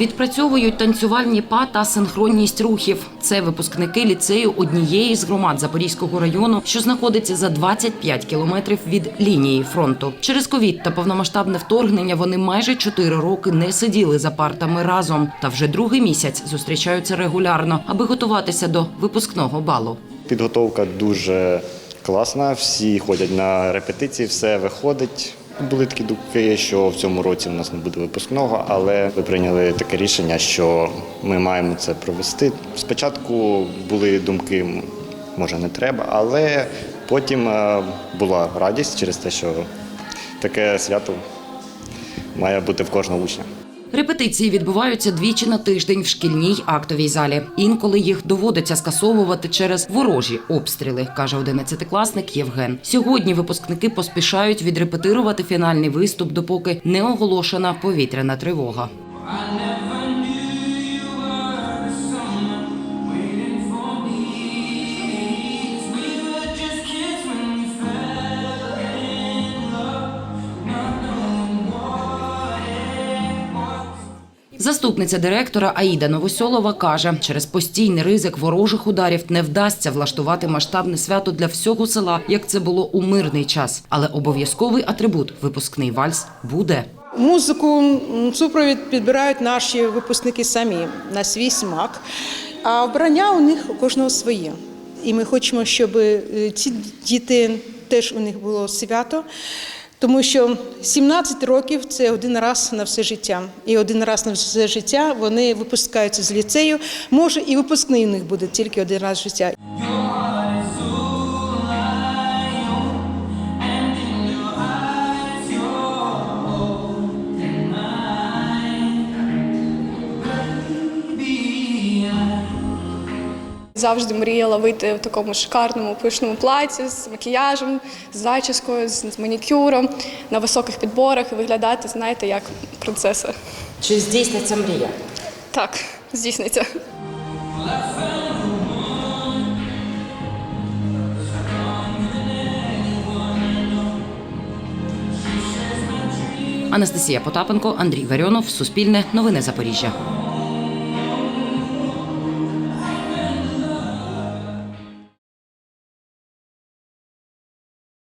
Відпрацьовують танцювальні па та синхронність рухів. Це випускники ліцею однієї з громад Запорізького району, що знаходиться за 25 кілометрів від лінії фронту. Через ковід та повномасштабне вторгнення вони майже 4 роки не сиділи за партами разом. Та вже другий місяць зустрічаються регулярно, аби готуватися до випускного балу. Підготовка дуже класна, всі ходять на репетиції, все виходить. Були такі думки, що в цьому році в нас не буде випускного, але ми прийняли таке рішення, що ми маємо це провести. Спочатку були думки, може не треба, але потім е, була радість через те, що таке свято має бути в кожного учня. Репетиції відбуваються двічі на тиждень в шкільній актовій залі. Інколи їх доводиться скасовувати через ворожі обстріли, каже одинадцятикласник Євген. Сьогодні випускники поспішають відрепетирувати фінальний виступ, допоки не оголошена повітряна тривога. Заступниця директора Аїда Новосьолова каже, через постійний ризик ворожих ударів не вдасться влаштувати масштабне свято для всього села, як це було у мирний час. Але обов'язковий атрибут випускний вальс буде. Музику супровід підбирають наші випускники самі на свій смак, а вбрання у них у кожного своє. І ми хочемо, щоб е, ці діти теж у них було свято, тому що 17 років це один раз на все життя. І один раз на все життя вони випускаються з ліцею. Може, і випускний у них буде тільки один раз життя. Завжди мріяла вийти в такому шикарному пишному платі з макіяжем, з зачіскою, з манікюром, на високих підборах і виглядати, знаєте, як принцеса. Чи здійсниться мрія? Так, здійсниться. Анастасія Потапенко, Андрій Варіонов, Суспільне, Новини Запоріжжя.